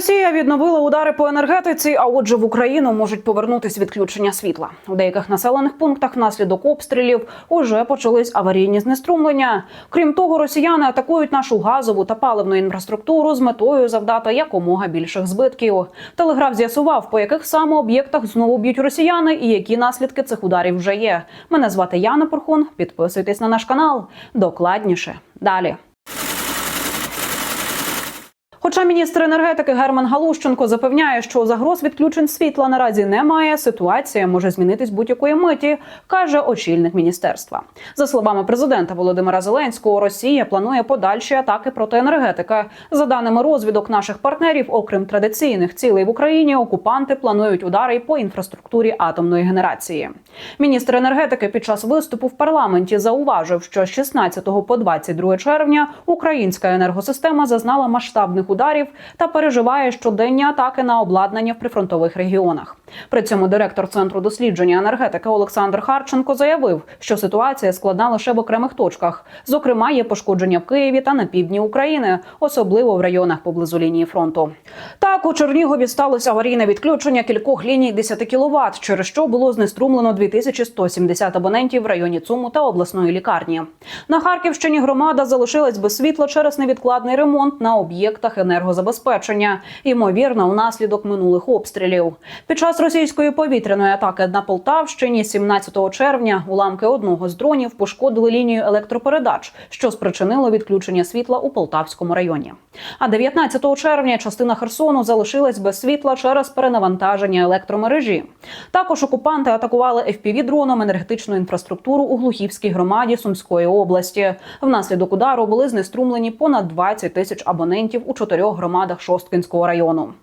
Росія відновила удари по енергетиці, а отже, в Україну можуть повернутись відключення світла. У деяких населених пунктах внаслідок обстрілів уже почались аварійні знеструмлення. Крім того, росіяни атакують нашу газову та паливну інфраструктуру з метою завдати якомога більших збитків. Телеграф з'ясував, по яких саме об'єктах знову б'ють росіяни і які наслідки цих ударів вже є. Мене звати Яна Порхун. Підписуйтесь на наш канал. Докладніше далі. Хоча міністр енергетики Герман Галущенко запевняє, що загроз відключень світла наразі немає, ситуація може змінитись будь-якої миті, каже очільник міністерства. За словами президента Володимира Зеленського, Росія планує подальші атаки проти енергетики. За даними розвідок наших партнерів, окрім традиційних цілей в Україні, окупанти планують удари по інфраструктурі атомної генерації. Міністр енергетики під час виступу в парламенті зауважив, що з 16 по 22 червня українська енергосистема зазнала масштабних ударів та переживає щоденні атаки на обладнання в прифронтових регіонах. При цьому директор центру дослідження енергетики Олександр Харченко заявив, що ситуація складна лише в окремих точках. Зокрема, є пошкодження в Києві та на півдні України, особливо в районах поблизу лінії фронту. Так у Чернігові сталося аварійне відключення кількох ліній 10 кВт, через що було знеструмлено 2170 абонентів в районі ЦУМу та обласної лікарні. На Харківщині громада залишилась без світла через невідкладний ремонт на об'єктах енергозабезпечення, ймовірно, внаслідок минулих обстрілів. Під час російської повітряної атаки на Полтавщині 17 червня уламки одного з дронів пошкодили лінію електропередач, що спричинило відключення світла у Полтавському районі. А 19 червня частина Херсону залишилась без світла через перенавантаження електромережі. Також окупанти атакували FPV-дроном енергетичну інфраструктуру у Глухівській громаді Сумської області. Внаслідок удару були знеструмлені понад 20 тисяч абонентів у чотирьох громадах Шосткинського району.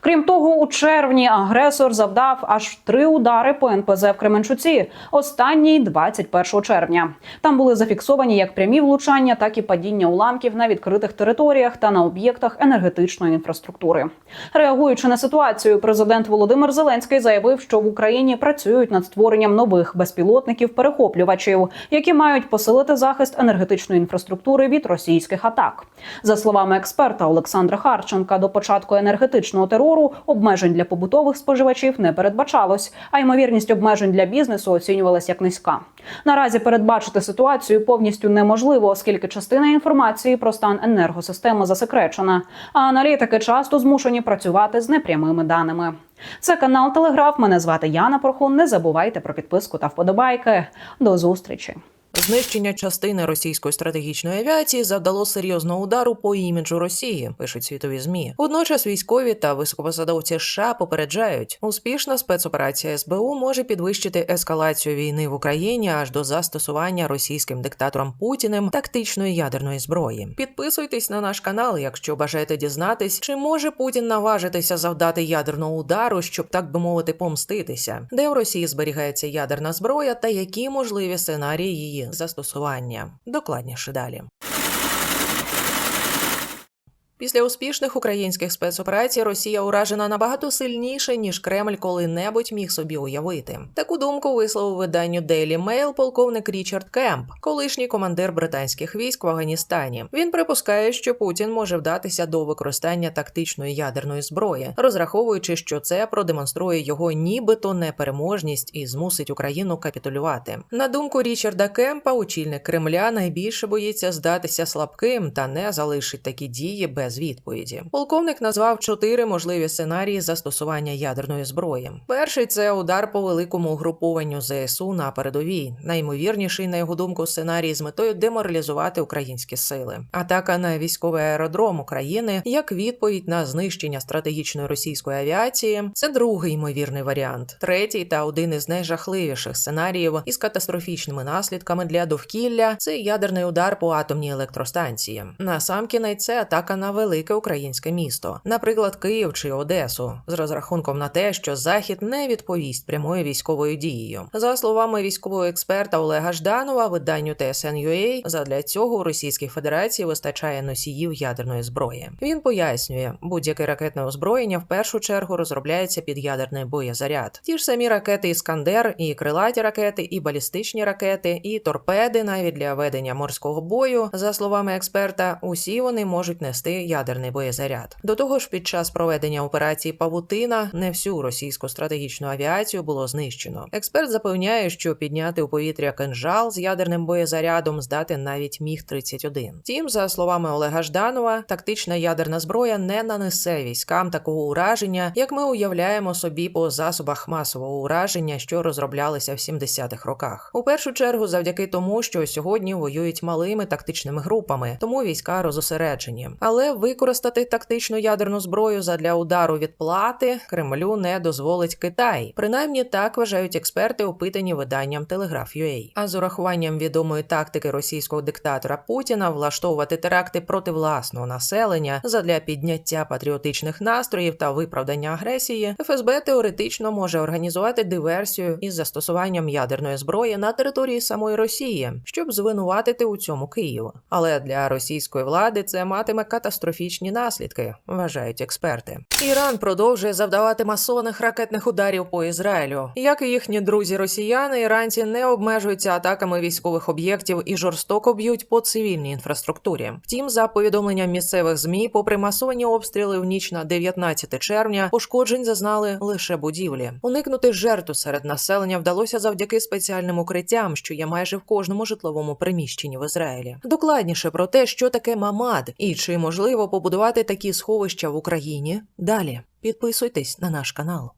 Крім того, у червні агресор завдав аж три удари по НПЗ в Кременчуці. Останній 21 червня. Там були зафіксовані як прямі влучання, так і падіння уламків на відкритих територіях та на об'єктах енергетичної інфраструктури. Реагуючи на ситуацію, президент Володимир Зеленський заявив, що в Україні працюють над створенням нових безпілотників-перехоплювачів, які мають посилити захист енергетичної інфраструктури від російських атак. За словами експерта Олександра Харченка, до початку енергетичного терору обмежень для побутових споживачів не передбачалось, а ймовірність обмежень для бізнесу оцінювалась як низька. Наразі передбачити ситуацію повністю неможливо, оскільки частина інформації про стан енергосистеми засекречена. А аналітики часто змушені працювати з непрямими даними. Це канал Телеграф. Мене звати Яна Порхун. Не забувайте про підписку та вподобайки. До зустрічі. Знищення частини російської стратегічної авіації завдало серйозного удару по іміджу Росії, пишуть світові змі. Водночас військові та високопосадовці США попереджають, успішна спецоперація СБУ може підвищити ескалацію війни в Україні аж до застосування російським диктатором Путіним тактичної ядерної зброї. Підписуйтесь на наш канал, якщо бажаєте дізнатись, чи може Путін наважитися завдати ядерного удару, щоб так би мовити помститися, де в Росії зберігається ядерна зброя та які можливі сценарії її застосування. Докладніше далі. Після успішних українських спецоперацій Росія уражена набагато сильніше, ніж Кремль коли-небудь міг собі уявити. Таку думку висловив виданню Daily Mail полковник Річард Кемп, колишній командир британських військ в Афганістані. Він припускає, що Путін може вдатися до використання тактичної ядерної зброї, розраховуючи, що це продемонструє його нібито непереможність і змусить Україну капітулювати. На думку Річарда Кемпа, очільник Кремля найбільше боїться здатися слабким та не залишить такі дії без відповіді. Полковник назвав чотири можливі сценарії застосування ядерної зброї. Перший це удар по великому угрупованню ЗСУ на передовій. Наймовірніший, на його думку, сценарій з метою деморалізувати українські сили. Атака на військовий аеродром України як відповідь на знищення стратегічної російської авіації. Це другий ймовірний варіант. Третій та один із найжахливіших сценаріїв із катастрофічними наслідками для довкілля це ядерний удар по атомній електростанції. Насамкінець це атака на велике українське місто, наприклад, Київ чи Одесу, з розрахунком на те, що Захід не відповість прямою військовою дією. За словами військового експерта Олега Жданова, виданню TSN.UA, задля цього у Російській Федерації вистачає носіїв ядерної зброї. Він пояснює, будь-яке ракетне озброєння в першу чергу розробляється під ядерний боєзаряд. Ті ж самі ракети Іскандер, і крилаті ракети, і балістичні ракети, і торпеди, навіть для ведення морського бою, за словами експерта, усі вони можуть нести ядерний боєзаряд. До того ж, під час проведення операції Павутина не всю російську стратегічну авіацію було знищено. Експерт запевняє, що підняти у повітря кинжал з ядерним боєзарядом здатен навіть міг 31 Втім, за словами Олега Жданова, тактична ядерна зброя не нанесе військам такого ураження, як ми уявляємо собі по засобах масового ураження, що розроблялися в 70-х роках. У першу чергу, завдяки тому, що сьогодні воюють малими тактичними групами, тому війська розосереджені. Але використати тактичну ядерну зброю задля удару відплати Кремлю не дозволить Китай. Принаймні так вважають експерти, опитані виданням Telegraph.ua. А з урахуванням відомої тактики російського диктатора Путіна влаштовувати теракти проти власного населення задля підняття патріотичних настроїв та виправдання агресії, ФСБ теоретично може організувати диверсію із застосуванням ядерної зброї на території самої Росії, щоб звинуватити у цьому Київ. Але для російської влади це матиме катастрофічні наслідки, вважають експерти. Іран продовжує завдавати масованих ракетних ударів по Ізраїлю. Як і їхні друзі росіяни, іранці не обмежуються атаками військових об'єктів і жорстоко б'ють по цивільній інфраструктурі. Втім, за повідомленням місцевих змі, попри масовані обстріли в ніч на 19 червня, пошкоджень зазнали лише будівлі. Уникнути жертв серед населення вдалося завдяки спеціальним укриттям, що є майже в кожному житловому приміщенні в Ізраїлі. Докладніше про те, що таке мамад і чи можливо побудувати такі сховища в Україні. Далі підписуйтесь на наш канал.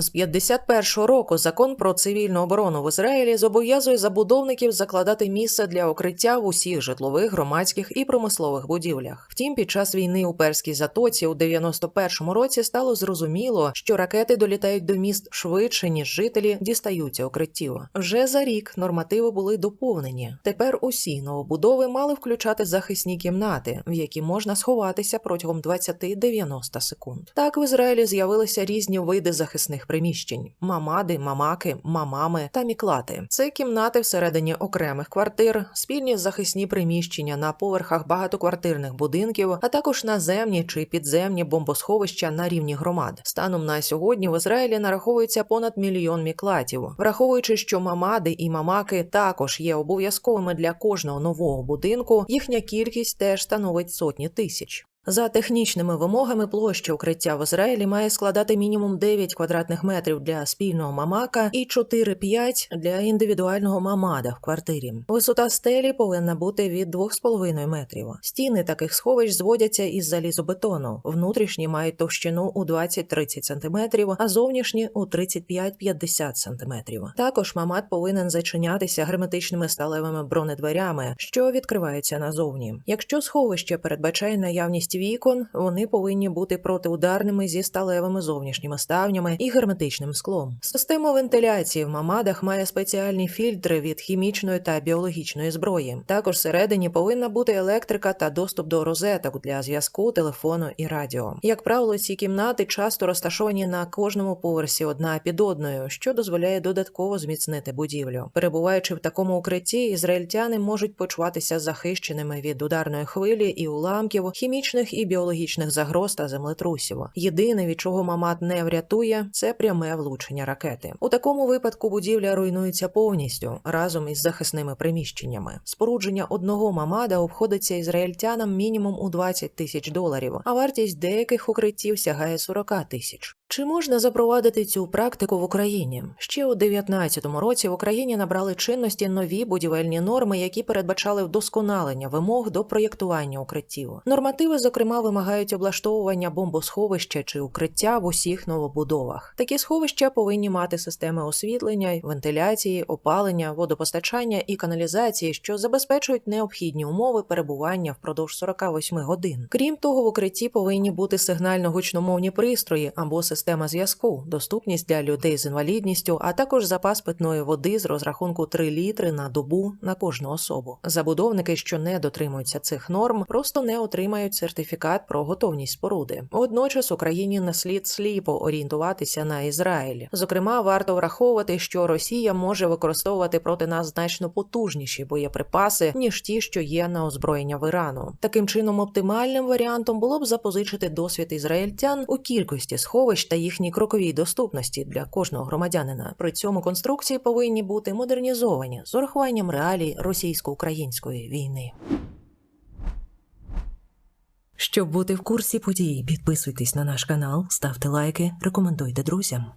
З 51-го року закон про цивільну оборону в Ізраїлі зобов'язує забудовників закладати місце для укриття в усіх житлових, громадських і промислових будівлях. Втім, під час війни у перській затоці у 91-му році стало зрозуміло, що ракети долітають до міст швидше ніж жителі дістаються укриттів. Вже за рік нормативи були доповнені. Тепер усі новобудови мали включати захисні кімнати, в які можна сховатися протягом 20-90 секунд. Так в Ізраїлі з'явилися різні види захисних приміщень: мамади, мамаки, мамами та міклати. Це кімнати всередині окремих квартир, спільні захисні приміщення на поверхах багатоквартирних будинків, а також наземні чи підземні бомбосховища на рівні громад. Станом на сьогодні в Ізраїлі нараховується понад мільйон міклатів, враховуючи, що мамади і мамаки також є обов'язковими для кожного нового будинку. Їхня кількість теж становить сотні тисяч. За технічними вимогами площа укриття в Ізраїлі має складати мінімум 9 квадратних метрів для спільного мамака і 4-5 для індивідуального мамада в квартирі. Висота стелі повинна бути від 2,5 метрів. Стіни таких сховищ зводяться із залізобетону. Внутрішні мають товщину у 20-30 см, а зовнішні у 35-50 см. Також мамад повинен зачинятися герметичними сталевими бронедверями, що відкриваються назовні. Якщо сховище передбачає наявність вікон, вони повинні бути протиударними зі сталевими зовнішніми ставнями і герметичним склом. Система вентиляції в мамадах має спеціальні фільтри від хімічної та біологічної зброї. Також всередині повинна бути електрика та доступ до розеток для зв'язку, телефону і радіо. Як правило, ці кімнати часто розташовані на кожному поверсі одна під одною, що дозволяє додатково зміцнити будівлю. Перебуваючи в такому укритті, ізраїльтяни можуть почуватися захищеними від ударної хвилі і уламків, хімічних і біологічних загроз та землетрусів. Єдине, від чого мамат не врятує, це пряме влучення ракети. У такому випадку будівля руйнується повністю разом із захисними приміщеннями. Спорудження одного мамада обходиться ізраїльтянам мінімум у 20 тисяч доларів, а вартість деяких укриттів сягає 40 тисяч. Чи можна запровадити цю практику в Україні? Ще у 2019 році в Україні набрали чинності нові будівельні норми, які передбачали вдосконалення вимог до проєктування укриттів. Нормативи, зокрема, вимагають облаштовування бомбосховища чи укриття в усіх новобудовах. Такі сховища повинні мати системи освітлення, вентиляції, опалення, водопостачання і каналізації, що забезпечують необхідні умови перебування впродовж 48 годин. Крім того, в укритті повинні бути сигнально-гучномовні пристрої або система зв'язку, доступність для людей з інвалідністю, а також запас питної води з розрахунку 3 літри на добу на кожну особу. Забудовники, що не дотримуються цих норм, просто не отримають сертифікат про готовність споруди. Водночас Україні не слід сліпо орієнтуватися на Ізраїль. Зокрема, варто враховувати, що Росія може використовувати проти нас значно потужніші боєприпаси ніж ті, що є на озброєння в Ірану. Таким чином, оптимальним варіантом було б запозичити досвід ізраїльтян у кількості сховищ та їхній кроковій доступності для кожного громадянина. При цьому конструкції повинні бути модернізовані з урахуванням реалій російсько-української війни. Щоб бути в курсі подій, підписуйтесь на наш канал, ставте лайки, рекомендуйте друзям.